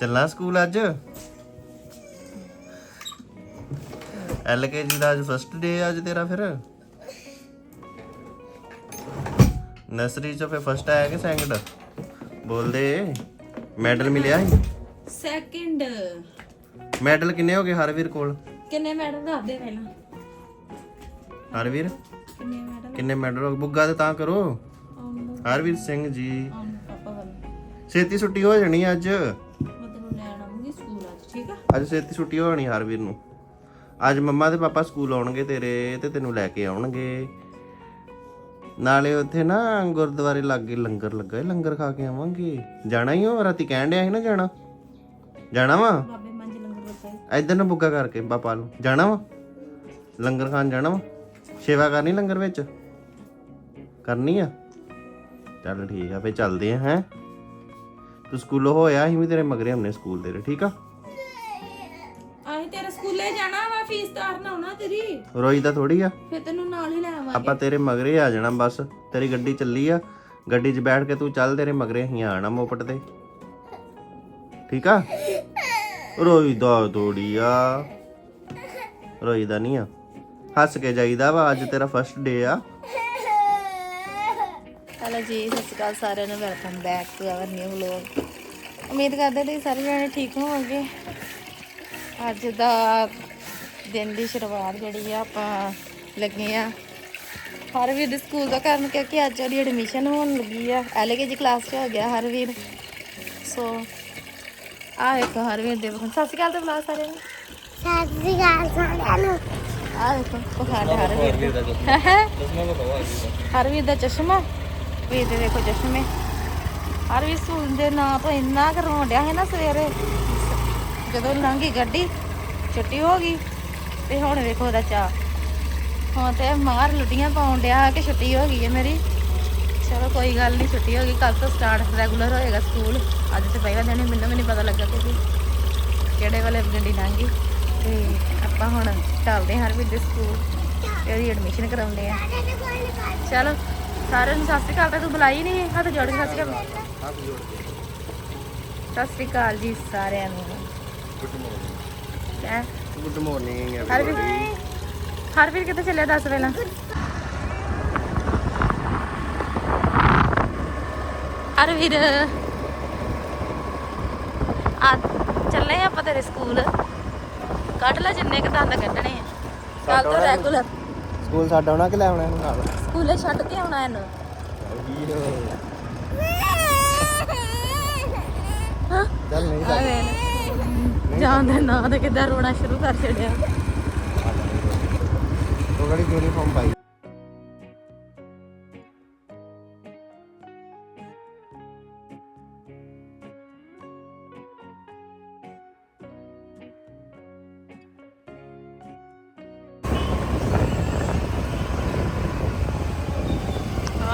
ਚੱਲਾਂ school ਅੱਜ? LKG ਦਾ ਅੱਜ first day ਅੱਜ ਤੇਰਾ ਫਿਰ? ਨਰਸਰੀ ਚ ਫਿਰ ਫਸਟ ਆਇਆ ਕਿ ਸੈਕਿੰਡ ਬੋਲਦੇ ਮੈਡਲ ਮਿਲਿਆ ਸੀ? ਸੈਕਿੰਡ ਮੈਡਲ ਕਿੰਨੇ ਹੋ ਗਏ ਹਰਵੀਰ ਕੋਲ? ਕਿੰਨੇ ਮੈਡਲ ਦੱਸ ਦੇ ਪਹਿਲਾਂ। ਹਰਵੀਰ? ਕਿੰਨੇ ਮੈਡਲ ਕਿੰਨੇ ਮੈਡਲ ਹੋ ਗਏ? ਬੁੱਗਾ ਤੇ ਤਾਂ ਕਰੋ। ਹਰਵੀਰ ਸਿੰਘ ਜੀ। ਛੇਤੀ ਛੁੱਟੀ ਹੋ ਜਾਣੀ ਅੱਜ? ਮੈਂ ਤੈਨੂੰ ਲੈਣ ਆਉਂਗੀ ਸਕੂਲ ਅੱਜ ਠੀਕ ਆ? ਅੱਜ ਛੇਤੀ ਛੁੱਟੀ ਹੋ ਜਾਣੀ ਹਰਵੀਰ ਨੂੰ। ਅੱਜ ਮੰਮਾ ਤੇ ਪਾਪਾ ਸਕੂਲ ਆਉਣਗੇ ਤੇਰੇ ਤੇ ਤੈਨੂੰ ਲੈ ਕੇ ਆਉਣਗੇ। ਨਾਲੇ ਉੱਥੇ ਨਾ ਗੁਰਦੁਆਰੇ ਲਾਗੇ ਲੰਗਰ ਲੱਗਾ ਹੈ ਲੰਗਰ ਖਾ ਕੇ ਆਵਾਂਗੇ। ਜਾਣਾ ਹੀ ਹੋ ਰਾਤੀ ਕਹਿਣ ਡਿਆ ਸੀ ਨਾ ਜਾਣਾ। ਜਾਣਾ ਵਾ? ਬਾਬੇ ਮੰਜ ਲੰਗਰ ਲੱਗਾ ਹੈ ਇਧਰ ਨੂੰ ਬੁੱਗਾ ਕਰਕੇ ਪਾਪਾ ਨੂੰ। ਜਾਣਾ ਵਾ? ਲੰਗਰ ਖਾਣ ਜਾਣਾ ਵਾ? ਸੇਵਾ ਕਰਨੀ ਲੰਗਰ ਵਿੱਚ? ਕਰਨੀ ਆ? ਚੱਲ ਠੀਕ ਆ ਫੇ ਚੱਲਦੇ ਆ ਹੈ? ਤੂੰ ਸਕੂਲੋਂ ਹੋਇਆ ਅਸੀਂ ਵੀ ਤੇਰੇ ਮਗਰੇ ਹੁੰਨੇ ਸਕੂਲ ਤੇਰੇ ਠੀਕ ਆ? ਆਹੀਂ ਤੇਰੇ ਸਕੂਲੇ ਜਾਣਾ ਵਾ ਫੀਸ ਤਾਰਨ ਆਉਣਾ ਤੇਰੀ? ਰੋਈ ਦਾ ਥੋੜੀ ਆ। ਫਿਰ ਤੈਨੂੰ ਨਾਲ ਹੀ ਲੈ ਆਵਾਂਗੇ। ਆਪਾਂ ਤੇਰੇ ਮਗਰੇ ਆ ਜਾਣਾ ਬਸ ਤੇਰੀ ਗੱਡੀ ਚੱਲੀ ਆ। ਗੱਡੀ 'ਚ ਬੈਠ ਕੇ ਤੂੰ ਚੱਲ ਤੇਰੇ ਮਗਰੇ ਅਸੀਂ ਆਣਾ ਮੋਪਟ ਤੇ। ਠੀਕ ਆ? ਰੋਈ ਦਾ ਥੋੜੀ ਆ। ਰੋਈ ਦਾ ਨਹੀਂ ਆ। ਹੱਸ ਕੇ ਜਾਈਦਾ ਵਾ ਅੱਜ ਤੇਰਾ ਫਸਟ ਡੇ ਆ। ਜੀ ਸਤਿ ਸ਼੍ਰੀ ਅਕਾਲ ਸਾਰਿਆਂ ਨੂੰ welcome back to our new vlog ਉਮੀਦ ਕਰਦੇ ਤੁਸੀਂ ਸਾਰੇ ਜਣੇ ਠੀਕ ਹੋਵੋਗੇ। ਅੱਜ ਦਾ ਦਿਨ ਦੀ ਸ਼ੁਰੂਆਤ ਜਿਹੜੀ ਆ ਆਪਾਂ ਲੱਗੇ ਆ ਹਰਵੀਰ ਦੇ ਸਕੂਲ ਦਾ ਕਰਨ ਕਿਉਂਕਿ ਅੱਜ ਉਹਦੀ ਐਡਮਿਸ਼ਨ ਹੋਣ ਲੱਗੀ ਆ। ਐਲਕੇਜੀ ਕਲਾਸ 'ਚ ਹੋ ਗਿਆ ਹਰਵੀਰ ਸੋ ਆ ਵੇਖੋ ਹਰਵੀਰ ਦੇ ਸਤਿ ਸ਼੍ਰੀ ਅਕਾਲ ਤੇ ਬੁਲਾ ਸਾਰਿਆਂ ਨੂੰ। ਸਤਿ ਸ਼੍ਰੀ ਅਕਾਲ ਸਾਰਿਆਂ ਨੂੰ। ਆ ਦੇਖੋ ਪਖੰਡ ਹਰਵੀਰ ਦਾ। ਹਰਵੀਰ ਦਾ ਚਸ਼ਮਾ। ਵੀਰ ਦੇ ਦੇਖੋ ਚਸ਼ਮੇ ਹਰਵੀਰ ਸਕੂਲ ਦੇ ਨਾਂ ਤੋਂ ਇੰਨਾ ਕਰਵਾਉਣ ਡਿਆ ਹੈ ਨਾ ਸਵੇਰੇ। ਜਦੋਂ ਲੰਘੀ ਗੱਡੀ, ਛੁੱਟੀ ਹੋ ਗਈ, ਤੇ ਹੁਣ ਵੇਖੋ ਉਹਦਾ ਚਾ ਹੁਣ ਤੇ ਮਾਰ ਲੁੱਟੀਆਂ ਪਾਉਣ ਡਿਆ ਕਿ ਛੁੱਟੀ ਹੋ ਗਈ ਹੈ ਮੇਰੀ। ਚਲੋ ਕੋਈ ਗੱਲ ਨਹੀਂ, ਛੁੱਟੀ ਹੋ ਗਈ। ਕੱਲ ਤੋਂ ਸਟਾਰਟ ਰੈਗੂਲਰ ਹੋਏਗਾ ਸਕੂਲ ਅੱਜ ਤੇ ਪਹਿਲਾ ਦਿਨ ਮੈਨੂੰ ਵੀ ਨਹੀਂ ਪਤਾ ਲੱਗਾ ਕਿ ਕਿਹੜੇ ਵਾਲੇ ਗੱਡੀ ਲੰਘੀ। ਤੇ ਆਪਾਂ ਹੁਣ ਚੱਲਦੇ ਹਾਂ ਹਰਵੀਰ ਦੇ ਸਕੂਲ ਤੇ ਉਹਦੀ ਐਡਮਿਸ਼ਨ ਕਰਾਉਂਦੇ ਆ ਚਲੋ। ਸਾਰਿਆਂ ਨੂੰ ਸਤਿ ਸ਼੍ਰੀ ਅਕਾਲ ਤਾਂ ਤੂੰ ਬੁਲਾਈ ਨਹੀਂ ਹੱਥ ਜੋੜ ਕੇ ਸਤਿ ਸ਼੍ਰੀ ਅਕਾਲ। ਸਤਿ ਸ਼੍ਰੀ ਅਕਾਲ ਜੀ ਸਾਰਿਆਂ ਨੂੰ। ਹੈ? ਗੁੱਡ ਮਾਰਨਿੰਗ ਹਰਵੀਰ ਹਰਵੀਰ ਕਿੱਥੇ ਚੱਲਿਆ ਦੱਸ ਪਹਿਲਾਂ? ਹਰਵੀਰ। ਆ ਚੱਲੇ ਆਪਾਂ ਤੇਰੇ ਸਕੂਲ। ਕੱਢ ਲੈ ਜਿੰਨੇ ਕ ਦੰਦ ਕੱਢਣੇ ਆ। ਕੱਲ ਤੋਂ ਰੈਗੂਲਰ ਸਕੂਲ ਸਾਡਾ ਆਉਣਾ ਕਿ ਲੈ ਆਉਣਾ ਇਹਨੂੰ ਨਾਲ? ਸਕੂਲੇ ਛੱਡ ਕੇ ਆਉਣਾ ਇਹਨੂੰ। ਹਾਂ? ਚੱਲ ਨਹੀਂ ਆ ਜਾਣ ਦੇ ਨਾਂ ਤੇ ਕਿੱਦਾਂ ਰੋਣਾ ਸ਼ੁਰੂ ਕਰ ਛੱਡਿਆ। ਉਹ ਗੜੀ ਯੂਨੀਫਾਰਮ ਪਾਈ?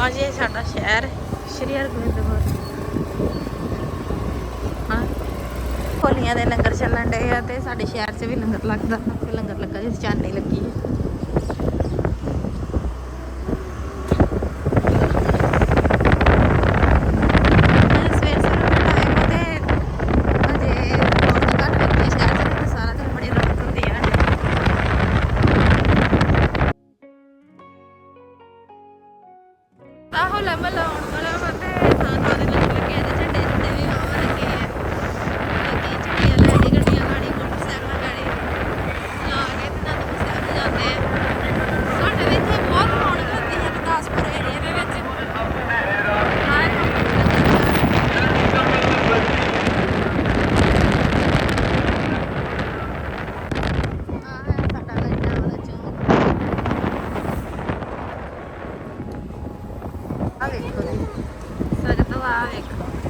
ਆ ਜੀ ਸਾਡਾ ਸ਼ਹਿਰ ਸ਼੍ਰੀ ਹਰਗੋਬਿੰਦਪੁਰ ਹਾਂ। ਹੋਲੀਆਂ ਦੇ ਲੰਗਰ ਚੱਲਣ ਡਏ ਆ ਤੇ ਸਾਡੇ ਸ਼ਹਿਰ 'ਚ ਵੀ ਲੰਗਰ ਲੱਗਦਾ, ਤੇ ਲੰਗਰ ਲੱਗਾ ਜਿਸ ਚਾਨੀ ਲੱਗੀ ਹੈ। ਆ ਵੇਖੋ ਜੀ ਸਗਤ ਆ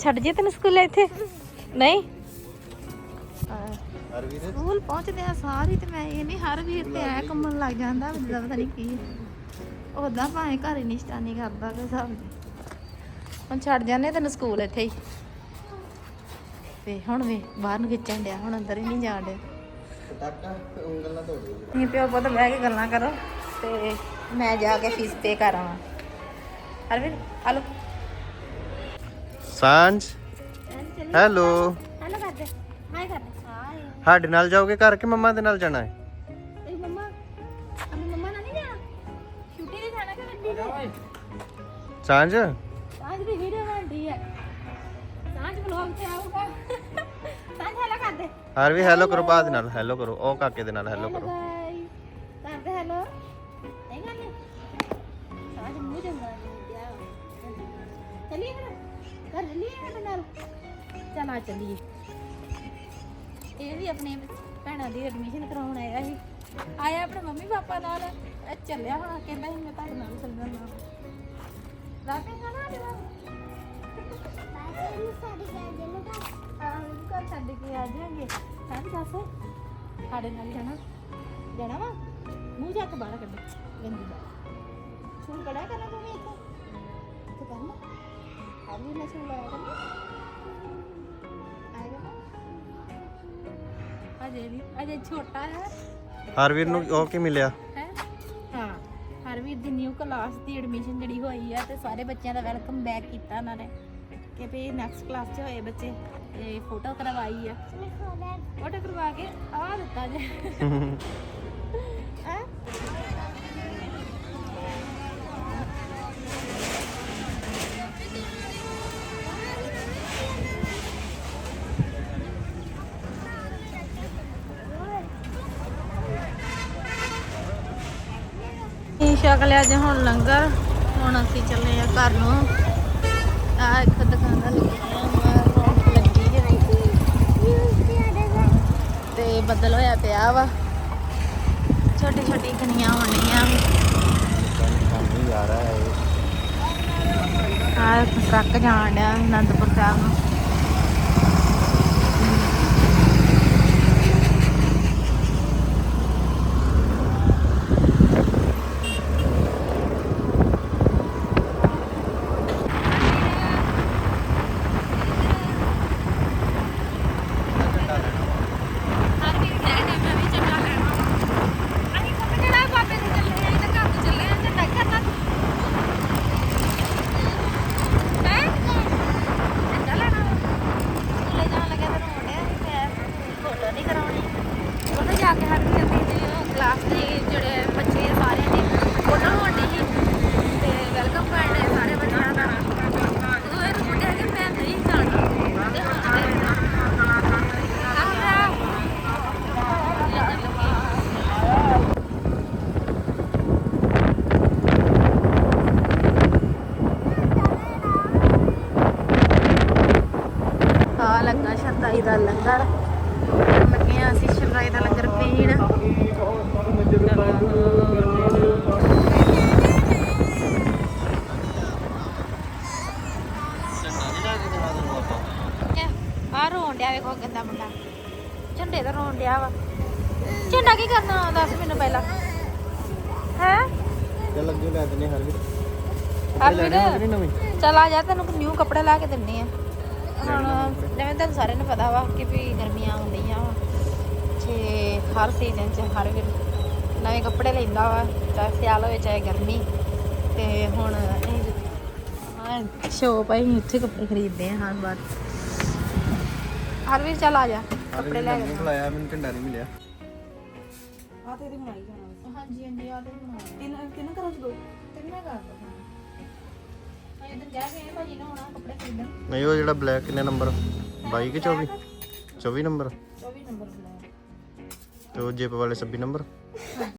ਛੱਡ ਜੇ ਤੈਨੂੰ ਸਕੂਲ ਇੱਥੇ? ਨਹੀਂ? ਹਰ ਵੀਰ ਸਕੂਲ ਪਹੁੰਚਦੇ ਆ ਸਾਰੀ ਤੇ ਮੈਂ ਇਹ ਨਹੀਂ ਹਰ ਵੀਰ ਤੇ ਐ ਕੰਮਣ ਲੱਗ ਜਾਂਦਾ ਮੈਨੂੰ ਪਤਾ ਨਹੀਂ ਕੀ ਉਹਦਾ ਭਾਵੇਂ ਘਰ ਹੀ ਨਿਸ਼ਟਾਨੀ ਕਰਦਾ ਕੋਈ ਹਿਸਾਬ ਨਹੀਂ ਹੁਣ ਛੱਡ ਜਾਂਦੇ ਤੈਨੂੰ ਸਕੂਲ ਇੱਥੇ ਹੀ। ਤੇ ਹੁਣ ਵੇ ਬਾਹਰ ਨੂੰ ਖਿੱਚਣ ਡਿਆ ਹੁਣ ਅੰਦਰ ਹੀ ਨਹੀਂ ਜਾਣ ਡਿਆ। ਤੁਸੀਂ ਪਿਓ ਪੁੱਤ ਬਹਿ ਕੇ ਗੱਲਾਂ ਕਰੋ ਤੇ ਮੈਂ ਜਾ ਕੇ ਫੀਸ ਪੇ ਕਰ ਅਰਵਿੰਦ ਹਲੋ ਸਾਂਝ। ਹੈਲੋ। ਹੈਲੋ ਕਰਦੇ। ਹਾਈ ਕਰਦੇ। ਹਾਈ ਸਾਡੇ ਨਾਲ ਜਾਓਗੇ ਘਰ ਕਿ ਮੰਮਾ ਦੇ ਨਾਲ ਜਾਣਾ ਹੈ? ਤੇਰੀ ਮੰਮਾ ਅਮੀ ਮੰਮਾ ਨਾਲ ਨਹੀਂ ਜਾਣਾ? ਛੁੱਟੀ ਤੇ ਜਾਣਾ ਕਿ ਵੱਡੀ ਤੇ ਸਾਂਝ? ਸਾਂਝ ਦੀ ਵੀਡੀਓ ਬਣਦੀ ਹੈ। ਸਾਂਝ ਵਲੌਗ ਤੇ ਆਊਗਾ। ਸਾਂਝ ਹੈਲੋ ਕਰਦੇ। ਹਰ ਵੀ ਹੈਲੋ ਕਰੋ ਬਾਅਦ ਨਾਲ ਹੈਲੋ ਕਰੋ। ਉਹ ਕਾਕੇ ਦੇ ਨਾਲ ਹੈਲੋ ਕਰੋ। ਗਾਇਸ ਕਰਦੇ ਹੈਲੋ ਨਹੀਂ ਕਰਦੇ ਸਾਂਝ ਮੂੰਹ ਜੰਗਾ ਦਿਆ ਚਲੀਏ ਫਿਰ। ਕਰ ਚਲੀਏ ਮੇਰੇ ਨਾਲ? ਚਲਾ ਚਲੀਏ। ਇਹ ਵੀ ਆਪਣੇ ਭੈਣਾਂ ਦੀ ਐਡਮਿਸ਼ਨ ਕਰਾਉਣ ਆਇਆ ਸੀ। ਆਇਆ ਆਪਣੇ ਮੰਮੀ ਪਾਪਾ ਨਾਲ। ਇਹ ਚੱਲਿਆ ਹੁਣ ਕਹਿੰਦਾ ਸੀ ਮੈਂ ਤੁਹਾਡੇ ਨਾਲ ਚੱਲ ਜਾਣਾ ਰਾਤੇ ਖਾਣਾ ਅੱਜ ਦਾ? ਘਰ ਛੱਡ ਕੇ ਆ ਜਾਵਾਂਗੇ ਹਾਂ ਦੱਸ। ਸਾਡੇ ਨਾਲ ਜਾਣਾ। ਜਾਣਾ ਵਾ? ਮੂੰਹ ਜਾ ਕੇ ਬਾਹਰ ਕੱਢ। ਗੰਦੀ ਦਾ ਸੁਣ ਕੜਾ ਕਰਨਾ ਤੂੰ ਵੀ ਇੱਥੇ। ਇੱਥੇ ਕਰਨਾ ਆ ਵੀ ਨਾ ਸੁਣ ਲਾਇਆ ਕਰਨਾ ਆਏਗਾ ਨਾ ਅਜੇ ਵੀ ਅਜੇ ਛੋਟਾ ਹੈ ਹਰ ਵੀਰ ਨੂੰ ਉਹ ਕੀ ਮਿਲਿਆ? ਹੈ ਹਾਂ ਹਰਵੀਰ ਦੀ ਨਿਊ ਕਲਾਸ ਦੀ ਐਡਮਿਸ਼ਨ ਜਿਹੜੀ ਹੋਈ ਆ ਤੇ ਸਾਰੇ ਬੱਚਿਆਂ ਦਾ ਵੈਲਕਮ ਬੈਕ ਕੀਤਾ ਉਹਨਾਂ ਨੇ। ਕਿ ਵੀ ਨੈਕਸਟ ਕਲਾਸ 'ਚ ਹੋਏ ਬੱਚੇ ਤੇ ਫੋਟੋ ਕਰਵਾਈ ਆ। ਫੋਟੋ ਕਰਵਾ ਕੇ ਆ ਦਿੱਤਾ ਜੇ। ਇਹ ਸ਼ਕਲ ਅੱਜ ਹੁਣ ਲੰਗਰ ਹੁਣ ਅਸੀਂ ਚੱਲੇ ਆ ਘਰ ਨੂੰ। ਆ ਇੱਕ ਦੁਕਾਨਾਂ ਲੱਗੀਆਂ ਲੱਗੀ ਹੈ ਤੇ ਬੱਦਲ ਹੋਇਆ ਪਿਆ ਵਾ। ਛੋਟੀ ਛੋਟੀ ਖਣੀਆਂ ਹੋਣੀਆਂ ਆ ਰਹਾ ਹੈ ਆ ਟਰੱਕ ਜਾਣ ਡਿਆ ਅਨੰਦਪੁਰ ਸਾਹਿਬ ਨੂੰ ਜਾ ਕੇ ਹੱਥ ਕਰਦੀ ਤੇ ਕਲਾਸ ਦੇ ਜਿਹੜੇ ਬੱਚੇ ਆ ਸਾਰਿਆਂ ਦੀ ਫੋਟੋ ਹੋਣੀ ਸੀ ਤੇ ਵੈਲਕਮ ਕਰਨ ਸਾਰੇ ਬੱਚਿਆਂ ਦਾ ਉਹ ਇਹ ਮੁੰਡੇ ਕਿ ਮੈਂ ਨਹੀਂ ਜਾਣਾ ਤੇ ਹੁਣ ਲੱਗਾ ਸ਼ਰਦਾਈ ਦਾ ਲੰਗਰ। ਲੱਗੇ ਆ ਅਸੀਂ ਸ਼ਰਦਾਈ ਦਾ ਲੰਗਰ ਪੀਣ। ਆ ਰੋਣ ਡਿਆ ਵੇਖੋ ਗੰਦਾ ਮੁੰਡਾ। ਝੰਡੇ ਦਾ ਰੋਣ ਡਿਆ ਵਾ। ਝੰਡਾ ਕੀ ਕਰਨਾ ਦੱਸ ਮੈਨੂੰ ਪਹਿਲਾਂ। ਹੈ? ਚੱਲ ਅੱਗੇ ਲੈ ਦਿੰਦੇ ਹਰ ਵੀਰ ਹਰ ਕੱਪੜੇ ਲੈਣੇ ਹੋਣਗੇ ਵੀਰ ਨੀ ਨਵੇਂ। ਚਲ ਆ ਜਾ ਤੈਨੂੰ ਨਿਊ ਕੱਪੜੇ ਲਾ ਕੇ ਦਿੰਨੇ ਆ। ਹੁਣ ਜਿਵੇਂ ਤੁਹਾਨੂੰ ਸਾਰਿਆਂ ਨੂੰ ਪਤਾ ਵਾ ਕਿ ਵੀ ਗਰਮੀਆਂ ਆਉਂਦੀਆਂ ਵਾ ਤੇ ਹਰ ਸੀਜ਼ਨ 'ਚ ਹਰ ਵੇਲੇ ਨਵੇਂ ਕੱਪੜੇ ਲੈਂਦਾ ਵਾ ਚਾਹੇ ਸਿਆਲ ਹੋਵੇ ਚਾਹੇ ਗਰਮੀ ਤੇ ਹੁਣ ਇਹ ਹਾਂ ਸ਼ੋਪ ਆਈ ਉੱਥੇ ਕੱਪੜੇ ਖਰੀਦਦੇ ਆ ਹਰ ਵਾਰ। ਹਰ ਵੀਰ ਚੱਲ ਆ ਜਾ ਕੱਪੜੇ ਲੈ ਕੇ। ਖਲਾਇਆ ਮੈਨੂੰ ਝੰਡਾ ਨਹੀਂ ਮਿਲਿਆ। ਆ ਤੇ ਇਹਦੀ ਬਣਾਈ ਜਾਣਾ। ਹਾਂਜੀ ਹਾਂਜੀ ਆ ਤੇ ਬਣਾਈ ਤਿੰਨ ਤਿੰਨ ਚ ਦੋ? ਤਿੰਨ ਦੋ। ਭਾਜੀ ਨੇ ਕੱਪੜੇ ਖਰੀਦਣ ਨਹੀਂ ਉਹ ਜਿਹੜਾ ਬਲੈਕ ਕਿੰਨੇ ਨੰਬਰ 22 ਕਿ 24 24 ਨੰਬਰ 24 ਨੰਬਰ ਤੇ ਉਹ ਜੇਬ ਵਾਲੇ 26 ਨੰਬਰ